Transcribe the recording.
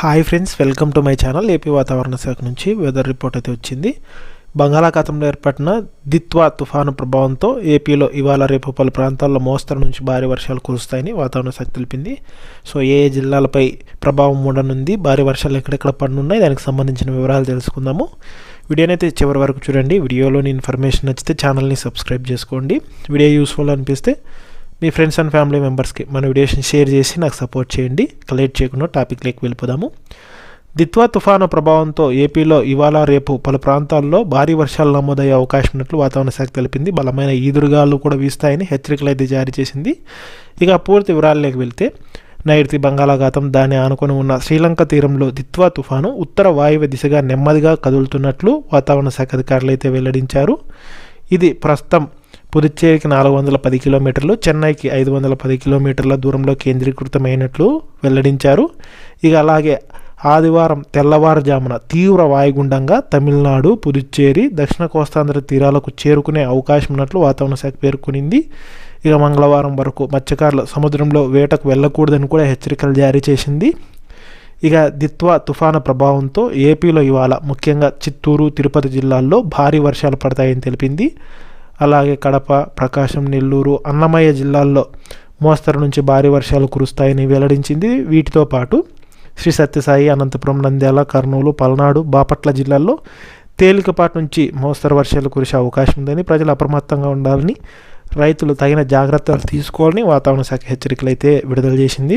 Hi friends welcome to my channel AP వాతావరణ శాఖ నుంచి వెదర్ రిపోర్ట్ అయితే వచ్చింది. బంగాళాఖాతంలో ఏర్పడిన దిత్వా తుఫాను ప్రభావంతో ఏపీలో ఇవాళ రేపు పలు ప్రాంతాల్లో మోస్తరు నుంచి భారీ వర్షాలు కురుస్తాయని వాతావరణ శాఖ తెలిపింది. సో ఏ ఏ జిల్లాలపై ప్రభావం ఉండనుంది భారీ వర్షాలు ఎక్కడెక్కడ పడనున్నాయి దానికి సంబంధించిన వివరాలు తెలుసుకుందాము. వీడియోనైతే చివరి వరకు చూడండి. వీడియోలోని ఇన్ఫర్మేషన్ నచ్చితే ఛానల్ని సబ్స్క్రైబ్ చేసుకోండి. వీడియో యూస్ఫుల్ అనిపిస్తే మీ ఫ్రెండ్స్ అండ్ ఫ్యామిలీ మెంబర్స్కి మన వీడియోస్ని షేర్ చేసి నాకు సపోర్ట్ చేయండి. కలెక్ట్ చేయకుండా టాపిక్లోకి వెళ్ళిపోదాము. దిత్వా తుఫాను ప్రభావంతో ఏపీలో ఇవాళ రేపు పలు ప్రాంతాల్లో భారీ వర్షాలు నమోదయ్యే అవకాశం ఉన్నట్లు వాతావరణ శాఖ తెలిపింది. బలమైన ఈదురుగాలు కూడా వీస్తాయని హెచ్చరికలు అయితే జారీ చేసింది. ఇక పూర్తి వివరాల్లోకి వెళ్తే నైరుతి బంగాళాఖాతం దాన్ని ఆనుకొని ఉన్న శ్రీలంక తీరంలో దిత్వా తుఫాను ఉత్తర వాయువ్య దిశగా నెమ్మదిగా కదులుతున్నట్లు వాతావరణ శాఖ అధికారులు అయితే వెల్లడించారు. ఇది ప్రస్తుతం పుదుచ్చేరికి నాలుగు వందల పది కిలోమీటర్లు చెన్నైకి ఐదు వందల పది కిలోమీటర్ల దూరంలో కేంద్రీకృతమైనట్లు వెల్లడించారు. ఇక అలాగే ఆదివారం తెల్లవారుజామున తీవ్ర వాయుగుండంగా తమిళనాడు పుదుచ్చేరి దక్షిణ కోస్తాంధ్ర తీరాలకు చేరుకునే అవకాశం ఉన్నట్లు వాతావరణ శాఖ పేర్కొనింది. ఇక మంగళవారం వరకు మత్స్యకారులు సముద్రంలో వేటకు వెళ్ళకూడదని కూడా హెచ్చరికలు జారీ చేసింది. ఇక దిత్వా తుఫాను ప్రభావంతో ఏపీలో ఇవాళ ముఖ్యంగా చిత్తూరు తిరుపతి జిల్లాల్లో భారీ వర్షాలు పడతాయని తెలిపింది. అలాగే కడప ప్రకాశం నెల్లూరు అన్నమయ్య జిల్లాల్లో మోస్తరు నుంచి భారీ వర్షాలు కురుస్తాయని వెల్లడించింది. వీటితో పాటు శ్రీ సత్యసాయి అనంతపురం నంద్యాల కర్నూలు పల్నాడు బాపట్ల జిల్లాల్లో తేలికపాటి నుంచి మోస్తరు వర్షాలు కురిసే అవకాశం ఉందని ప్రజలు అప్రమత్తంగా ఉండాలని రైతులు తగిన జాగ్రత్తలు తీసుకోవాలని వాతావరణ శాఖ హెచ్చరికలు అయితే విడుదల చేసింది.